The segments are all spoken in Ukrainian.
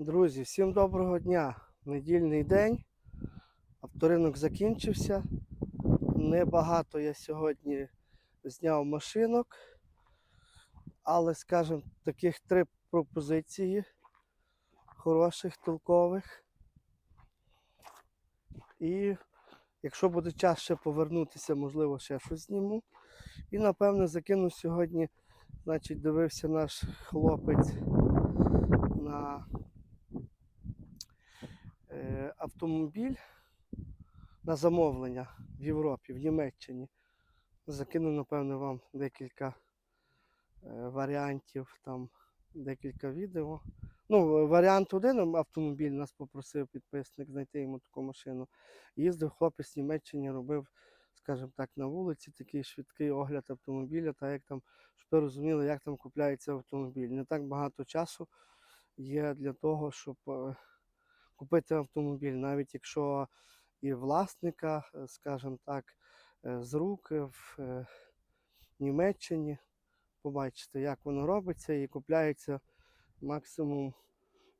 Друзі, всім доброго дня! Недільний день. Авторинок закінчився. Небагато я сьогодні зняв машинок, але, скажімо, таких три пропозиції хороших, толкових. І якщо буде час ще повернутися, можливо, ще щось зніму. І напевно закину сьогодні, значить, дивився наш хлопець на автомобіль на замовлення в Європі, в Німеччині. Закину, напевно, вам декілька е, варіантів, там декілька відео. Ну, варіант один автомобіль нас попросив підписник знайти йому таку машину. Їздив хлопець в Німеччині, робив, скажімо так, на вулиці такий швидкий огляд автомобіля, та як там, щоб ви розуміли, як там купляється автомобіль. Не так багато часу є для того, щоб е, купити автомобіль, навіть якщо і власника, е, скажімо так, е, з рук е, в Німеччині. Побачите, як воно робиться і купляється максимум,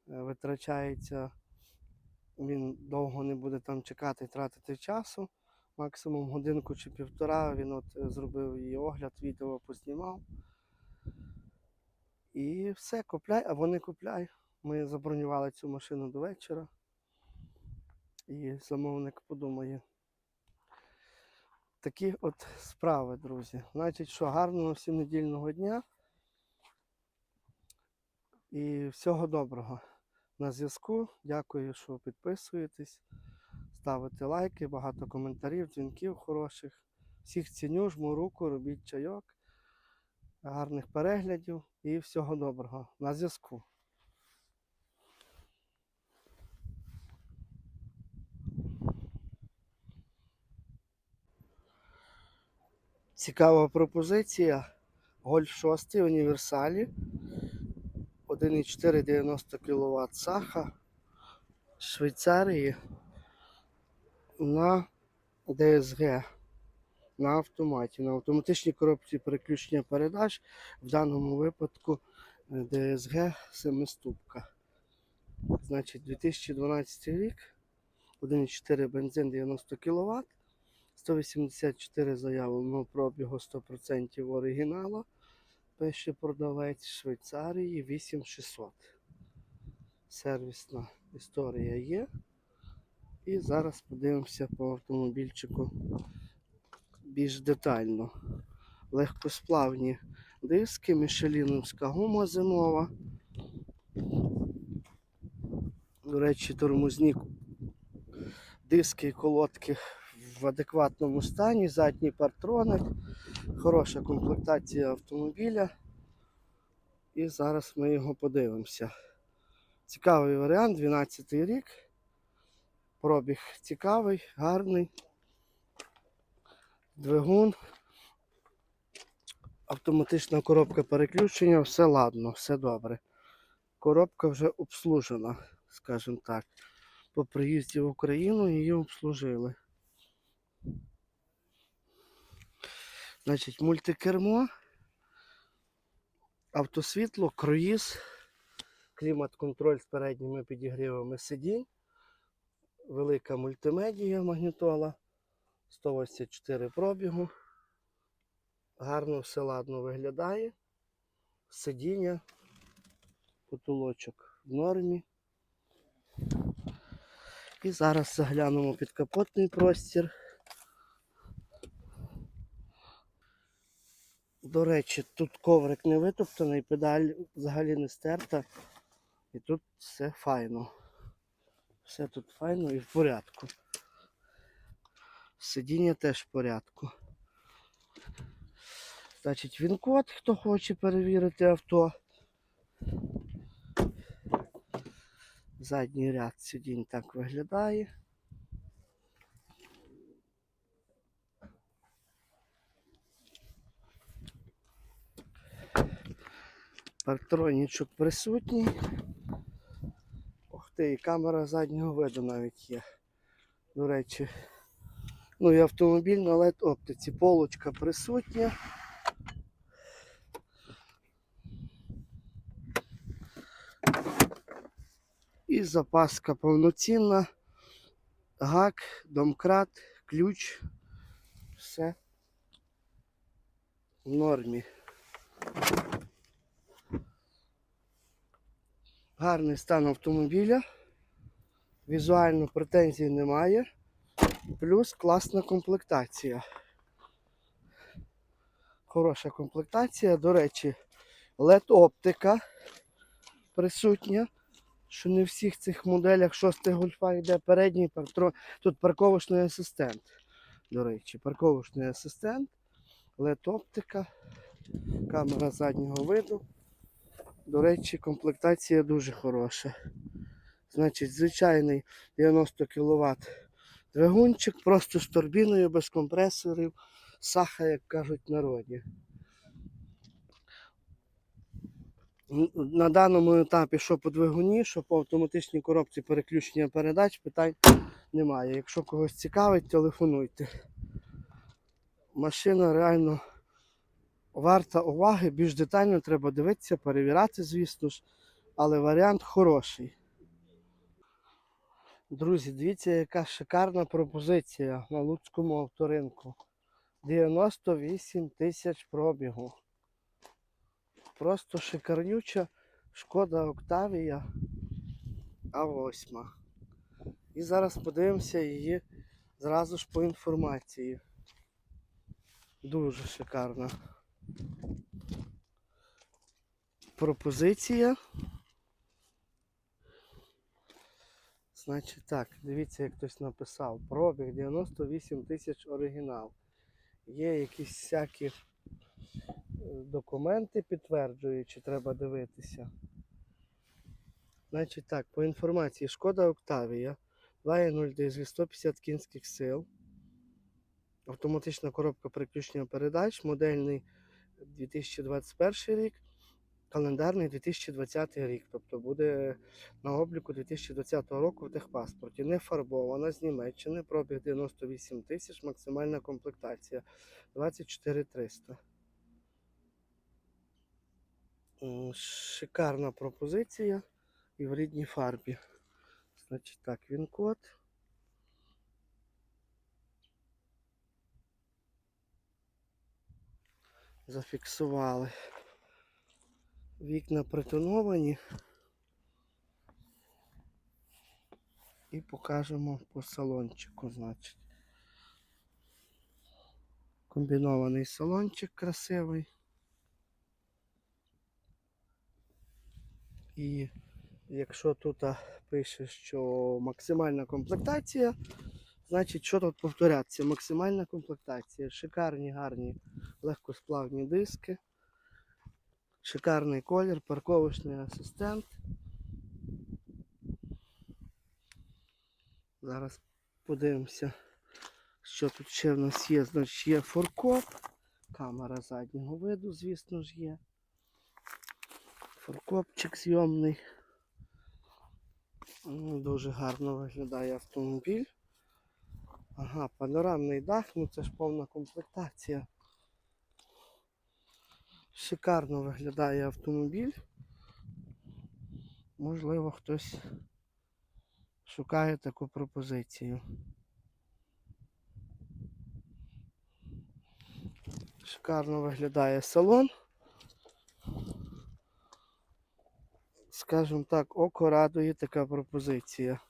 витрачається, він довго не буде там чекати і тратити часу. Максимум годинку чи півтора він от зробив її огляд, відео познімав. І все, купляй, або не купляй. Ми забронювали цю машину до вечора. І замовник подумає. Такі от справи, друзі. Значить, що гарного всім недільного дня. І всього доброго на зв'язку. Дякую, що підписуєтесь, ставите лайки, багато коментарів, дзвінків хороших. Всіх ціню, жму руку, робіть чайок, гарних переглядів і всього доброго. На зв'язку. Цікава пропозиція. Гольф 6 в універсалі. 1,490 кВт Саха Швейцарії на DSG на автоматі, на автоматичній коробці переключення передач. В даному випадку е, DSG 7 ступка. Значить, 2012 рік, 1,4 бензин 90 кВт, 184 заявленого пробігу 100% оригіналу. Пише продавець Швейцарії 8600. Сервісна історія є. І зараз подивимося по автомобільчику більш детально. Легкосплавні диски, мішеліновська гума зимова. До речі, тормозні диски і колодки в адекватному стані, задній партроник, хороша комплектація автомобіля. І зараз ми його подивимося. Цікавий варіант, 12 рік. Пробіг цікавий, гарний. Двигун. Автоматична коробка переключення, все ладно, все добре. Коробка вже обслужена, скажімо так. По приїзді в Україну її обслужили. Значить, мультикермо, автосвітло, круїз, клімат-контроль з передніми підігрівами сидінь, велика мультимедія магнітола, 184 пробігу. Гарно все ладно виглядає. Сидіння, потолочок в нормі. І зараз заглянемо під капотний простір. До речі, тут коврик не витоптаний, педаль взагалі не стерта. І тут все файно. Все тут файно і в порядку. Сидіння теж в порядку. Значить, він код, хто хоче перевірити авто. Задній ряд сидінь так виглядає. Партронічок присутній. Ох ти, і камера заднього виду навіть є. До речі. Ну і автомобіль на LED оптиці. Полочка присутня. І запаска повноцінна. Гак, домкрат, ключ. Все в нормі. Гарний стан автомобіля. Візуально претензій немає. Плюс класна комплектація. Хороша комплектація. До речі, LED-оптика присутня. Що не в всіх цих моделях шостих гольфа йде передній партро... Тут парковочний асистент. До речі, парковочний асистент, LED-оптика, камера заднього виду. До речі, комплектація дуже хороша. Значить, звичайний 90 кВт двигунчик, просто з турбіною, без компресорів, саха, як кажуть народі. На даному етапі, що по двигуні, що по автоматичній коробці переключення передач, питань немає. Якщо когось цікавить, телефонуйте. Машина реально варта уваги, більш детально треба дивитися, перевіряти, звісно ж, але варіант хороший. Друзі, дивіться, яка шикарна пропозиція на Луцькому авторинку. 98 тисяч пробігу. Просто шикарнюча шкода Октавія А8. І зараз подивимося її зразу ж по інформації. Дуже шикарна. Пропозиція. Значить так, дивіться, як хтось написав. Пробіг 98 тисяч оригінал. Є якісь всякі е, документи підтверджуючи, треба дивитися. Значить так, по інформації, шкода Октавія 2.0 дизель 150 кінських сил. Автоматична коробка переключення передач, модельний 2021 рік, календарний 2020 рік. Тобто буде на обліку 2020 року в техпаспорті. Не фарбована з Німеччини, пробіг 98 тисяч, максимальна комплектація 24 300. Шикарна пропозиція і в рідній фарбі. Значить так, він код. Зафіксували. Вікна притоновані. І покажемо по салончику, значить. Комбінований салончик красивий. І якщо тут пише, що максимальна комплектація, значить, що тут повторяться? Максимальна комплектація. Шикарні, гарні легкосплавні диски. Шикарний колір, парковочний асистент. Зараз подивимося, що тут ще в нас є. Значить, є форкоп, камера заднього виду, звісно ж, є. Форкопчик зйомний. Дуже гарно виглядає автомобіль. Ага, панорамний дах, ну це ж повна комплектація. Шикарно виглядає автомобіль. Можливо, хтось шукає таку пропозицію. Шикарно виглядає салон. Скажімо так, око радує така пропозиція.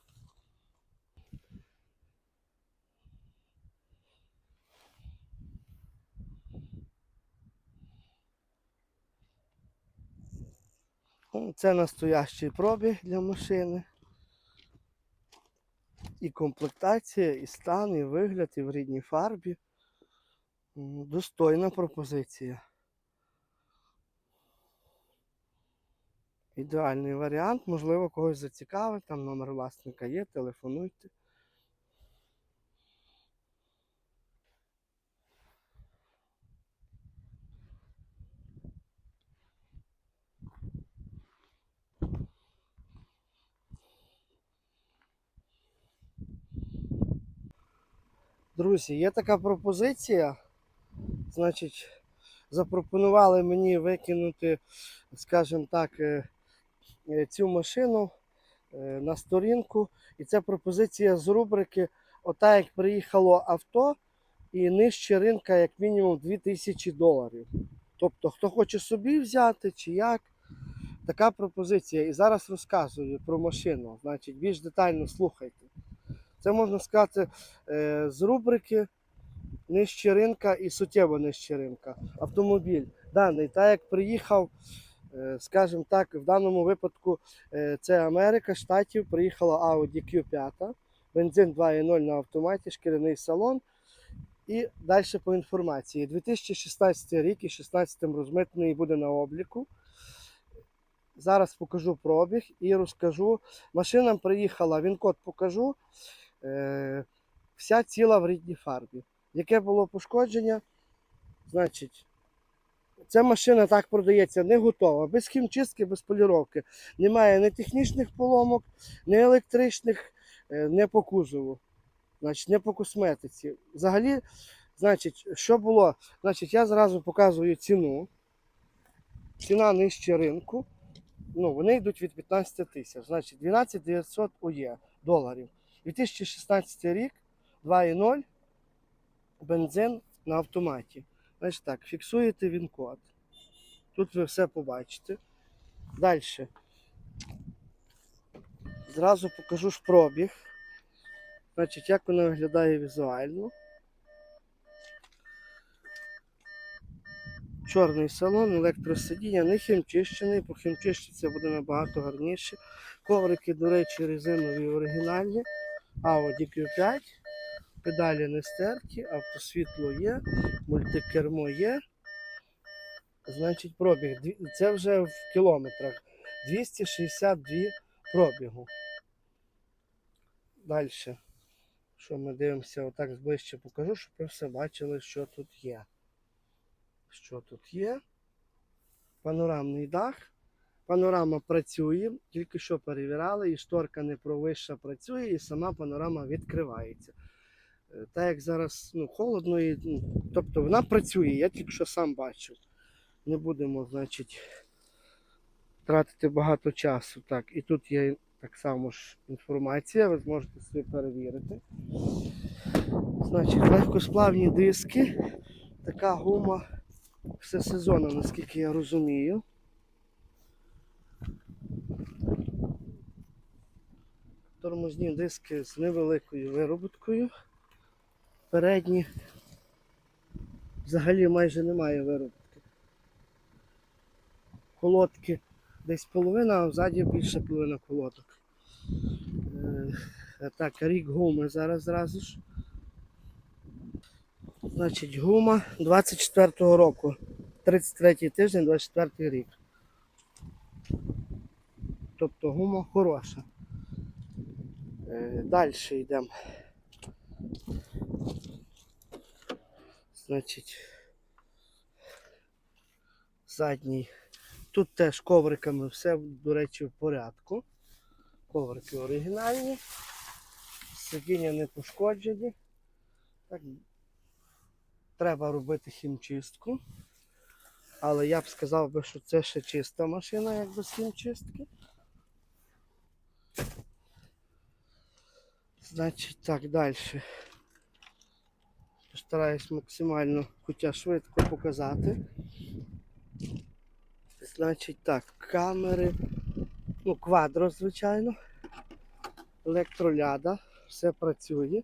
Ну, Це настоящий пробіг для машини. І комплектація, і стан, і вигляд, і в рідній фарбі. Достойна пропозиція. Ідеальний варіант, можливо, когось зацікавить, там номер власника є, телефонуйте. Друзі, є така пропозиція. Значить, запропонували мені викинути, скажімо так, е, е, цю машину е, на сторінку. І це пропозиція з рубрики Ота як приїхало авто і нижче ринка як мінімум 2000 доларів. Тобто, хто хоче собі взяти чи як, така пропозиція. І зараз розказую про машину. Значить, більш детально слухайте. Це можна сказати е, з рубрики нижче ринка і суттєво нижче ринка. Автомобіль даний, так як приїхав, е, скажімо так, в даному випадку е, це Америка, Штатів, приїхала Audi Q5, бензин 2.0 на автоматі, шкіряний салон. І далі по інформації. 2016 рік і 16 розмитний буде на обліку. Зараз покажу пробіг і розкажу. Машина приїхала, він код покажу. Е, вся ціла в рідній фарбі. Яке було пошкодження? Значить, ця машина так продається не готова, без хімчистки, без поліровки. Немає ні технічних поломок, ні електричних, не по кузову. Значить, не по косметиці. Взагалі, значить, що було? Значить, я зразу показую ціну. Ціна нижче ринку. Ну, вони йдуть від 15 тисяч. Значить, 12 900 УЄ доларів. 2016 рік 2,0 бензин на автоматі. Значить так, фіксуєте він код. Тут ви все побачите. Далі. Зразу покажу ж пробіг. Значить, як вона виглядає візуально. Чорний салон, електросидіння, не хімчищений, по хімчищці буде набагато гарніше. Коврики, до речі, резинові оригінальні. Audi Q5. Педалі не стерті, автосвітло є, мультикермо є. Значить, пробіг. Це вже в кілометрах. 262 пробігу. Далі. Що ми дивимося, отак зближче покажу, щоб ви все бачили, що тут є. Що тут є? Панорамний дах. Панорама працює, тільки що перевіряли, і шторка не провища працює, і сама панорама відкривається. Е, Так як зараз ну, холодно, і, ну, тобто вона працює, я тільки що сам бачив. Не будемо, значить, тратити багато часу. Так, і тут є так само ж інформація, ви зможете собі перевірити. Значить, легкосплавні диски, така гума всесезонна, наскільки я розумію. Тормозні диски з невеликою вироботкою. Передні взагалі майже немає виробітки. Колодки десь половина, а взаді більше половина колодок. Е, так, рік гуми зараз зразу ж. Значить, гума 24-го року. 33-й тиждень, 24-й рік. Тобто гума хороша. Е, Далі йдемо. Значить, задній. Тут теж ковриками все, до речі, в порядку. Коврики оригінальні. Сидіння не пошкоджені. Так, треба робити хімчистку. Але я б сказав би, що це ще чиста машина, як без хімчистки. Значить, так, далі. Постараюсь максимально, хоча швидко показати. Значить так, камери, ну, квадро, звичайно, електроляда, все працює.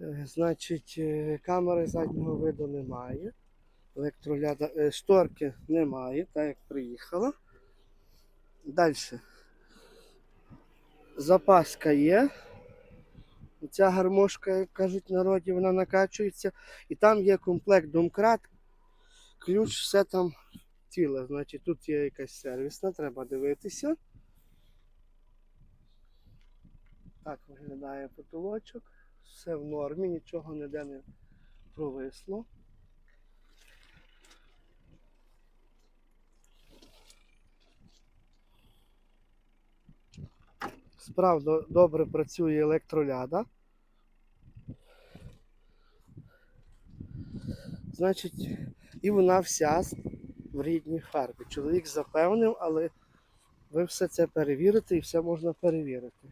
Е, Значить, е, камери заднього виду немає. Електроляда, е, шторки немає, так як приїхала. Далі. Запаска є. Ця гармошка, як кажуть народі, вона накачується. І там є комплект домкрат, ключ, все там ціле. Значить, тут є якась сервісна, треба дивитися. Так виглядає потолочок. Все в нормі, нічого ніде не провисло. Справді добре працює електроляда. Значить, і вона вся в рідній фарбі. Чоловік запевнив, але ви все це перевірите і все можна перевірити.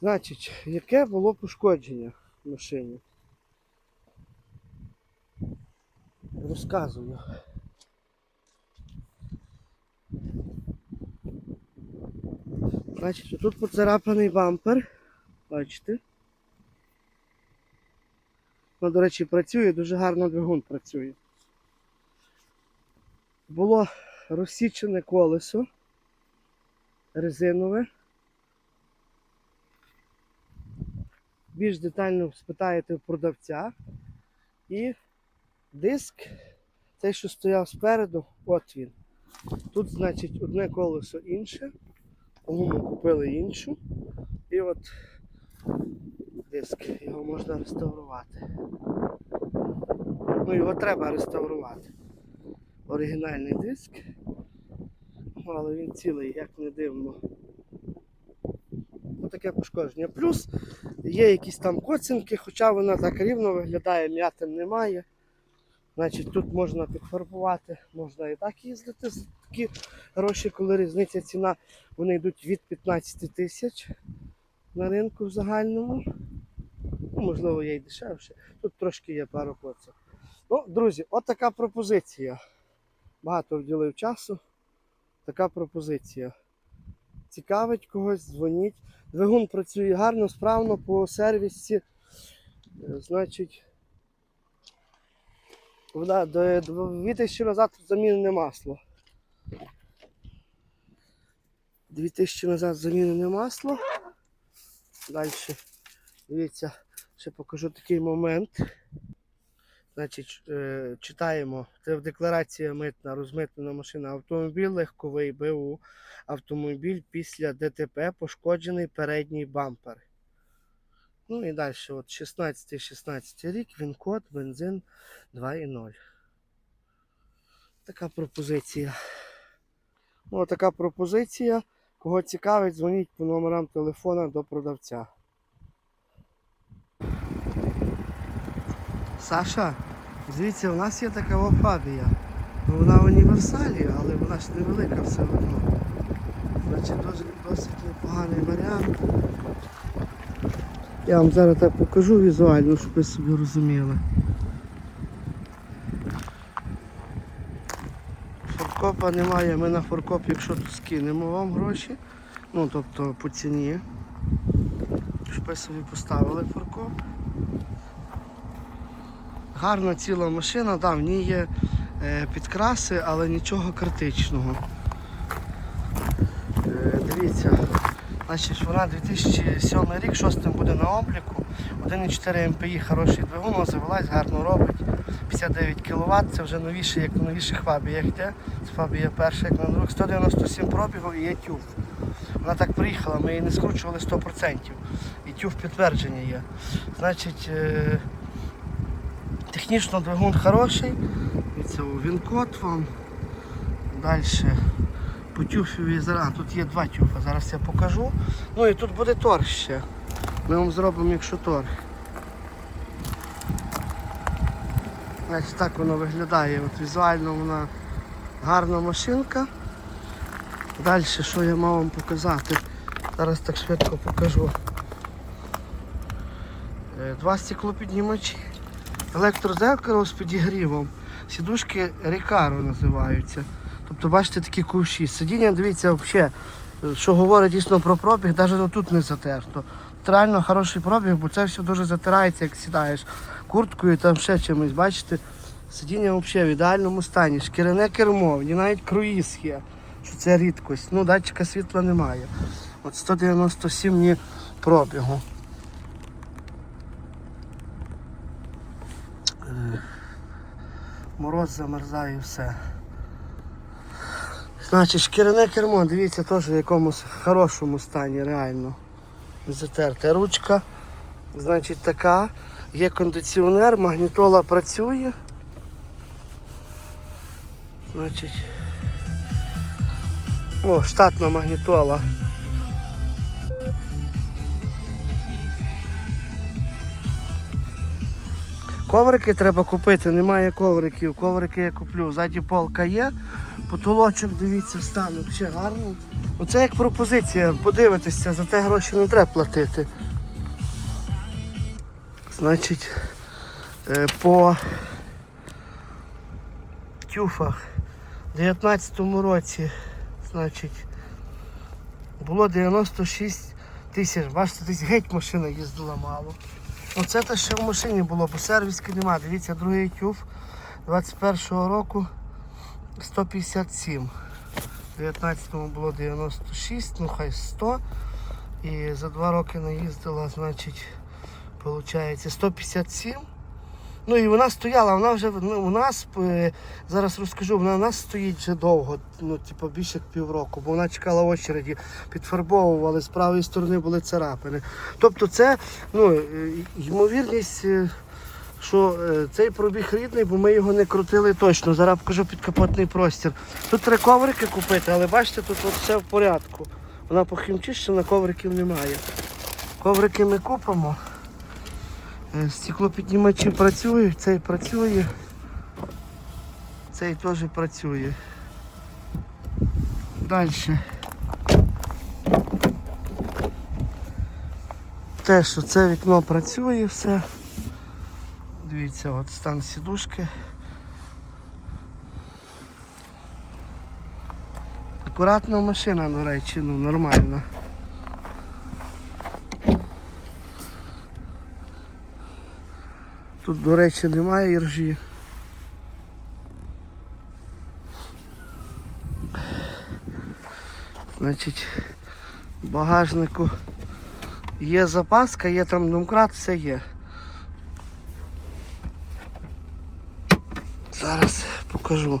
Значить, яке було пошкодження в машині? Розказую. Значить, тут поцарапаний бампер. Бачите? Ну, до речі, працює, дуже гарно двигун працює. Було розсічене колесо резинове. Більш детально спитаєте в продавця. І диск, цей, що стояв спереду, от він. Тут, значить, одне колесо інше. Гуму купили іншу. І от диск. Його можна реставрувати. Ну, його треба реставрувати. Оригінальний диск. Ну, але він цілий, як не дивно. Ось таке пошкодження. Плюс є якісь там коцинки, хоча вона так рівно виглядає, м'ятин немає. Значить, тут можна підфарбувати, можна і так їздити за такі гроші, коли різниця ціна, вони йдуть від 15 тисяч на ринку в загальному. Ну, можливо, є й дешевше. Тут трошки є пару коців. Ну, друзі, от така пропозиція. Багато вділив часу. Така пропозиція. Цікавить когось, дзвоніть. Двигун працює гарно, справно по сервісі. Е, Значить, вона до 2000 назад замінене масло. 2000 назад замінене масло. Далі, дивіться, ще покажу такий момент. Значить, е, читаємо. Це в декларації митна, розмитнена машина. Автомобіль легковий БУ. Автомобіль після ДТП пошкоджений передній бампер. Ну і далі, от 16-16 рік, він код, бензин 2,0. Така пропозиція. Ну, така пропозиція. Кого цікавить, дзвоніть по номерам телефона до продавця. Саша, дивіться, у нас є така о фабія. Ну, Вона в універсалі, але вона ж невелика все одно. Значить, досить, досить непоганий варіант. Я вам зараз так покажу візуально, щоб ви собі розуміли. Форкопа немає, ми на форкоп, якщо тут скинемо вам гроші, ну тобто по ціні, ви собі поставили форкоп. Гарна ціла машина, да, в ній є е, підкраси, але нічого критичного. Е, дивіться, значить, вона 2007 рік, 6 буде на обліку. 1,4 МПІ хороший двигун, завелась, гарно робить. 59 кВт, це вже новіше, як на новіших фабіях йде. Це фабія перша, як на других. 197 пробігів і є тюф. Вона так приїхала, ми її не скручували 100%. І тюф підтвердження є. Значить, е, технічно двигун хороший. Це він код вам. Далі. По тюфові зараз. Тут є два тюфа, зараз я покажу. Ну і тут буде торг ще. Ми вам зробимо, якщо торг. Ось так воно виглядає. От візуально вона гарна машинка. Далі, що я мав вам показати? Зараз так швидко покажу. Е, Два стеклопіднімачі, електрозеркало з підігрівом. Сідушки Рікаро називаються. Тобто, бачите, такі ковші. Сидіння, дивіться, взагалі, що говорить дійсно про пробіг, навіть тут не затерто. Реально хороший пробіг, бо це все дуже затирається, як сідаєш курткою там ще чимось. Бачите, сидіння взагалі в ідеальному стані. Шкіряне кермо, ні навіть круїз є, що це рідкость. Ну, датчика світла немає. От 197 ні пробігу. Мороз замерзає і все. Значить, шкіряне кермо, дивіться, теж в якомусь хорошому стані, реально. Затерта ручка. Значить, така. Є кондиціонер, магнітола працює. Значить. О, штатна магнітола. Коврики треба купити, немає ковриків. Коврики я куплю. Ззаді полка є. Потолочок, дивіться, стан взагалі гарний. Оце як пропозиція. Подивитися, за те гроші не треба платити. Значить, е, по тюфах у 19-му році, значить, було 96 тисяч. Бачите, десь геть машина їздила мало. Оце те, що в машині було, бо сервіски немає. Дивіться, другий тюф 21-го року 157. У 19-му було 96, ну хай 100. І за два роки наїздила, значить, виходить 157. Ну і вона стояла, вона вже ну, у нас, е, зараз розкажу, вона у нас стоїть вже довго, ну, типу, більше півроку, бо вона чекала очереді, підфарбовували, з правої сторони були царапини. Тобто це, ну, е, ймовірність, е, що цей пробіг рідний, бо ми його не крутили точно. Зараз покажу підкапотний простір. Тут три коврики купити, але бачите, тут от все в порядку. Вона похімчищена, ковриків немає. Коврики ми купимо. Стеклопіднімачі працюють, цей працює, цей теж працює. Далі. Те, що це вікно працює все. Дивіться, от стан сідушки. Акуратна машина, до речі, ну нормальна. Тут, до речі, немає іржі. Значить, в багажнику є запаска, є там домкрат, все є. Зараз покажу.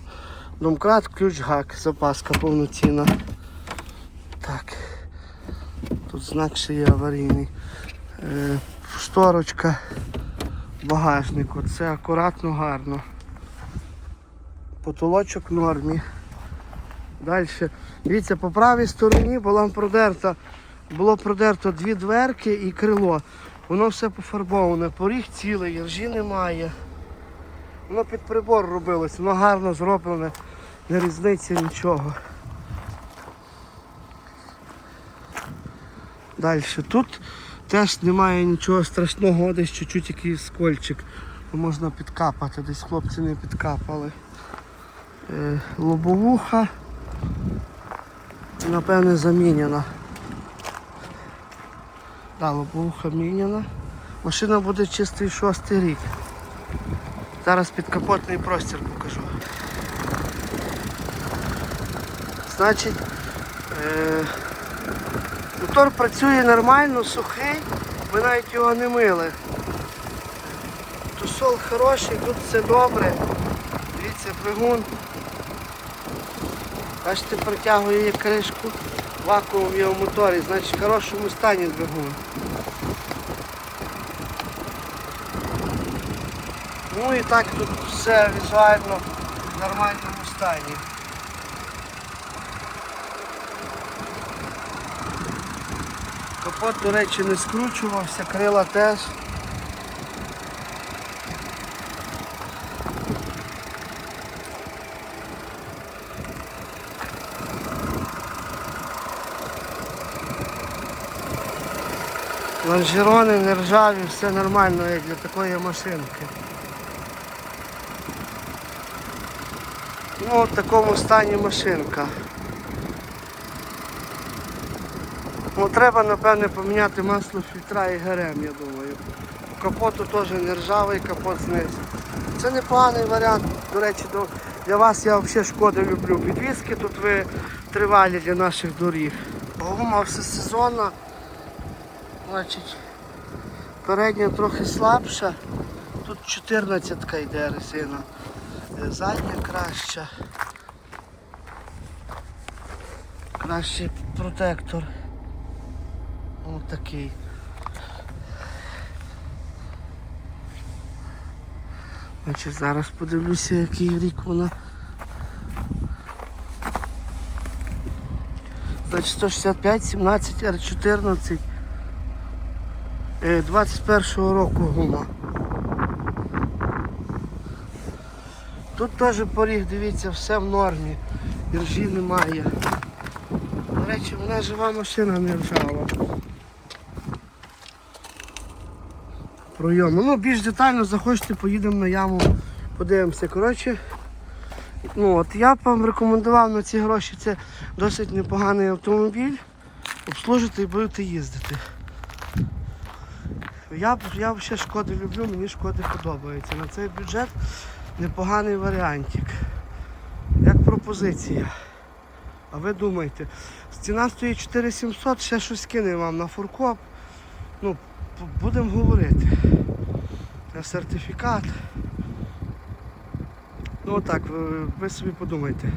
Домкрат, ключ гак, запаска повноцінна. Так. Тут знак ще є аварійний. Е, шторочка багажнику. Це акуратно, гарно. Потолочок в нормі. Далі. Дивіться, по правій стороні була продерта, було продерто дві дверки і крило. Воно все пофарбоване, поріг цілий, ржі немає. Воно під прибор робилось, воно гарно зроблене, не різниці нічого. Далі. Тут теж немає нічого страшного, десь чуть-чуть якийсь скольчик. Можна підкапати, десь хлопці не підкапали. Е, лобовуха. Напевне замінена. Да, лобовуха міняна. Машина буде чистий шостий рік. Зараз підкапотний простір покажу. Значить, е, мотор працює нормально, сухий, ми навіть його не мили. Тусол хороший, тут все добре. Дивіться, двигун. Бачите, протягує кришку. Вакуум в моторі, значить в хорошому стані двигун. Ну і так тут все візуально в нормальному стані. Капот, до речі, не скручувався, крила теж. Лонжерони не ржаві, все нормально, як для такої машинки. Ну, в такому стані машинка. Ну, треба, напевне, поміняти масло фільтра і ГРМ, я думаю. Капоту теж не ржавий, капот знизу. Це непоганий варіант. До речі, до- для вас я взагалі шкоди люблю. Підвіски тут ви тривалі для наших доріг. Гума все сезонна. Значить, передня трохи слабша. Тут 14 йде резина. Е, Задня краща. Кращий протектор. Такий. Значить, зараз подивлюся, який рік вона. Значить 165, 17, R14. Е, 21-го року гума. Тут теж поріг, дивіться, все в нормі. Іржі немає. До речі, вона жива машина не ржава. Пройому. Ну, більш детально захочете, поїдемо на яму, подивимося. Коротше, ну от я б вам рекомендував на ці гроші. Це досить непоганий автомобіль. Обслужите і будете їздити. Я, я взагалі шкоди люблю, мені шкоди подобається. На цей бюджет непоганий варіантик. Як пропозиція. А ви думаєте, ціна стоїть 4700, ще щось кине вам на фуркоп. Ну, будемо говорити. На Сертифікат. Ну отак, ви, собі подумайте.